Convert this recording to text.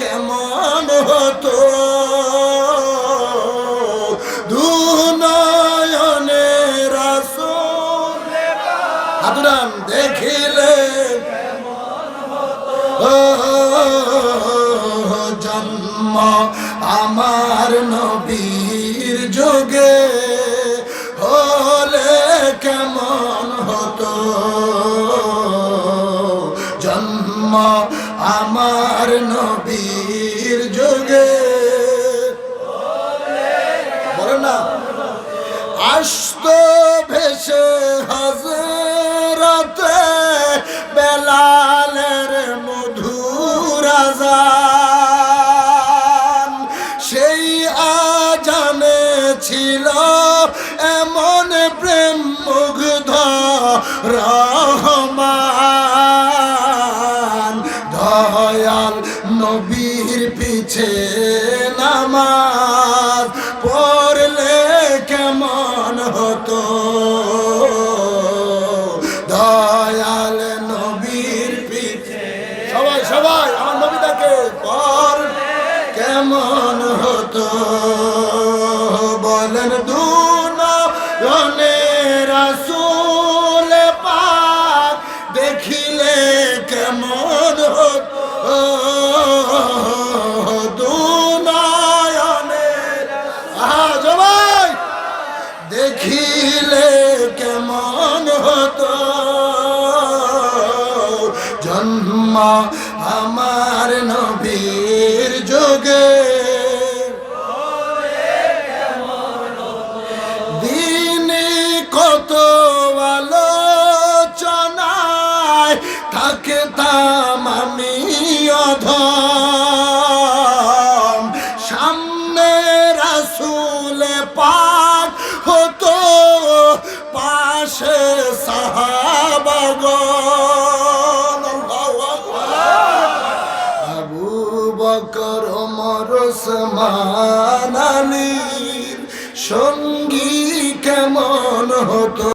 কেমন হতো? দুনয়নে রাসুলে হাতুরাম দেখিলে জন্ম আমার নবীর যোগে। আমার নবীর যোগে। বলো না। আসত ভেসে হজরতে বেলালের মধুর আজান। সেই আজানে ছিল এমন প্রেম মুগ্ধ রহমান দয়াল নবীর পিছে নামাজ পড়লে কেমন হতো? দয়াল নবীর পিছে সবাই সবাই, আমার নবীটাকে পর কেমন হতো? বলেন দুনে রাসূল পাক দেখিলে কেমন হতো? দেখিলে কেমন হতো? জন্ম আমার নবীর যোগে। দিনে কত আলোচনায় থাকতাম আমি অধম। সামনে রাসুলে পাক হতো পাশে সাহাবাগন আবু বকর ওমর ওসমান আলীর সঙ্গী কেমন হতো?